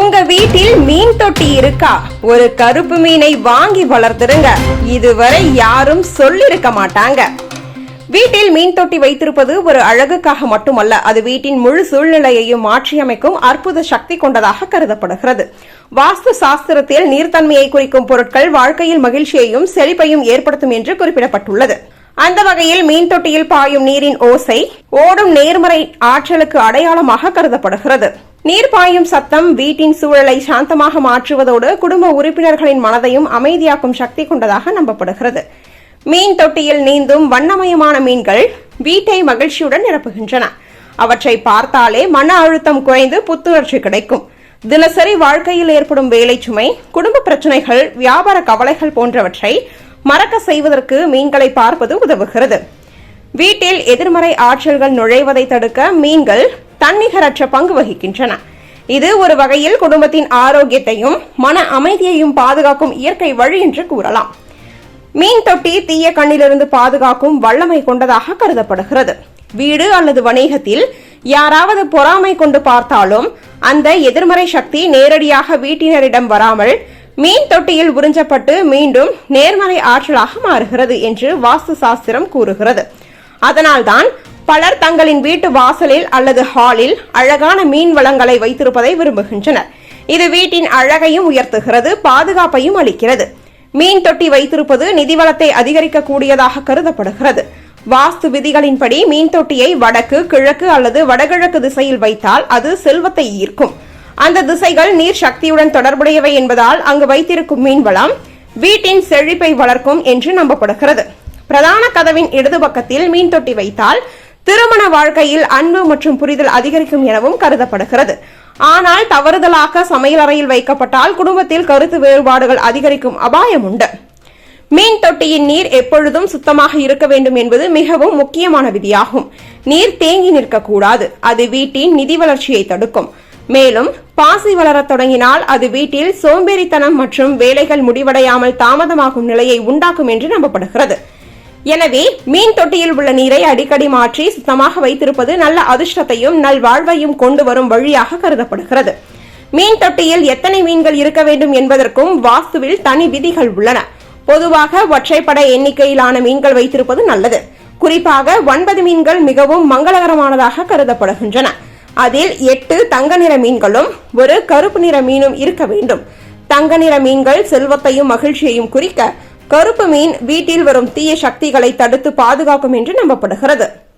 உங்க வீட்டில் மீன் தொட்டி இருக்கா? ஒரு கருப்பு மீனை வாங்கி வளர்த்துருங்க. இதுவரை யாரும் சொல்லிருக்க மாட்டாங்க. வீட்டில் மீன் தொட்டி வைத்திருப்பது ஒரு அழகுக்காக மட்டுமல்ல அது வீட்டின் முழு சூழ்நிலையையும் மாற்றியமைக்கும் அற்புத சக்தி கொண்டதாக கருதப்படுகிறது. வாஸ்து சாஸ்திரத்தில் நீர்த்தன்மையை குறிக்கும் பொருட்கள் வாழ்க்கையில் மகிழ்ச்சியையும் செழிப்பையும் ஏற்படுத்தும் என்று குறிப்பிடப்பட்டுள்ளது. அந்த வகையில் மீன் தொட்டியில் பாயும் நீரின் ஓசை ஓடும் நேர்மறை ஆற்றலுக்கு அடையாளமாக கருதப்படுகிறது. நீர் பாயும் சத்தம் வீட்டின் சூழலை சாந்தமாக மாற்றுவதோடு குடும்ப உறுப்பினர்களின் மனதையும் அமைதியாக்கும் சக்தி கொண்டதாக நம்பப்படுகிறது. மீன் தொட்டியில் நீந்தும் வண்ணமயமான மீன்கள் வீட்டை மகிழ்ச்சியுடன் நிரப்புகின்றன. அவற்றை பார்த்தாலே மன அழுத்தம் குறைந்து புத்துணர்ச்சி கிடைக்கும். தினசரி வாழ்க்கையில் ஏற்படும் வேலை சுமை குடும்ப பிரச்சனைகள் வியாபார கவலைகள் போன்றவற்றை மறக்க செய்வதற்கு மீன்களை பார்ப்பது உதவுகிறது. வீட்டில் எதிர்மறை ஆற்றல்கள் நுழைவதை தடுக்க மீன்கள் தன்னிகரற்ற பங்கு வகிக்கின்றன. இது ஒரு வகையில் குடும்பத்தின் ஆரோக்கியத்தையும் மன அமைதியையும் பாதுகாக்கும் இயற்கை வழி என்று கூறலாம். மீன் தொட்டி தீய கண்ணிலிருந்து பாதுகாக்கும் வல்லமை கொண்டதாக கருதப்படுகிறது. வீடு அல்லது வணிகத்தில் யாராவது பொறாமை கொண்டு பார்த்தாலும் அந்த எதிர்மறை சக்தி நேரடியாக வீட்டினரிடம் வராமல் மீன் தொட்டியில் உறிஞ்சப்பட்டு மீண்டும் நேர்மறை ஆற்றலாக மாறுகிறது என்று வாஸ்து சாஸ்திரம் கூறுகிறது. அதனால்தான் பலர் தங்களின் வீட்டு வாசலில் அல்லது ஹாலில் அழகான மீன் வளங்களை வைத்திருப்பதை விரும்புகின்றனர். இது வீட்டின் அழகையும் உயர்த்துகிறது பாதுகாப்பையும் அளிக்கிறது. மீன் தொட்டி வைத்திருப்பது நிதி வளத்தை அதிகரிக்கக்கூடியதாக கருதப்படுகிறது. வாஸ்து விதிகளின்படி மீன் தொட்டியை வடக்கு கிழக்கு அல்லது வடகிழக்கு திசையில் வைத்தால் அது செல்வத்தை ஈர்க்கும். அந்த திசைகள் நீர் சக்தியுடன் தொடர்புடையவை என்பதால் அங்கு வைத்திருக்கும் மீன் வளம் வீட்டின் செழிப்பை வளர்க்கும் என்று நம்பப்படுகிறது. பிரதான கதவின் இடது பக்கத்தில் மீன் தொட்டி வைத்தால் திருமண வாழ்க்கையில் அன்பு மற்றும் புரிதல் அதிகரிக்கும் எனவும் கருதப்படுகிறது. ஆனால் தவறுதலாக சமையலறையில் வைக்கப்பட்டால் குடும்பத்தில் கருத்து வேறுபாடுகள் அதிகரிக்கும் அபாயம் உண்டு. மீன் தொட்டியின் நீர் எப்பொழுதும் சுத்தமாக இருக்க வேண்டும் என்பது மிகவும் முக்கியமான விதியாகும். நீர் தேங்கி நிற்கக்கூடாது. அது வீட்டின் நிதி வளர்ச்சியை தடுக்கும். மேலும் பாசி வளரத் தொடங்கினால் அது வீட்டில் சோம்பேறித்தனம் மற்றும் வேலைகள் முடிவடையாமல் தாமதமாகும் நிலையை உண்டாக்கும் என்று நம்பப்படுகிறது. எனவே மீன் தொட்டியில் உள்ள நீரை அடிக்கடி மாற்றி சுத்தமாக வைத்திருப்பது நல்ல அதிர்ஷ்டத்தையும் நல்வாழ்வையும் கொண்டு வரும் வழியாக கருதப்படுகிறது. மீன் தொட்டியில் எத்தனை மீன்கள் இருக்க வேண்டும் என்பதற்கும் வாஸ்துவில் தனி விதிகள் உள்ளன. பொதுவாக ஒற்றைப்பட எண்ணிக்கையிலான மீன்கள் வைத்திருப்பது நல்லது. குறிப்பாக ஒன்பது மீன்கள் மிகவும் மங்களகரமானதாக கருதப்படுகின்றன. அதில் எட்டு தங்க நிற மீன்களும் ஒரு கருப்பு நிற மீனும் இருக்க வேண்டும். தங்க நிற மீன்கள் செல்வத்தையும் மகிழ்ச்சியையும் குறிக்க கருப்பு மீன் வீட்டில் வரும் தீய சக்திகளை தடுத்து பாதுகாக்கும் என்று நம்பப்படுகிறது.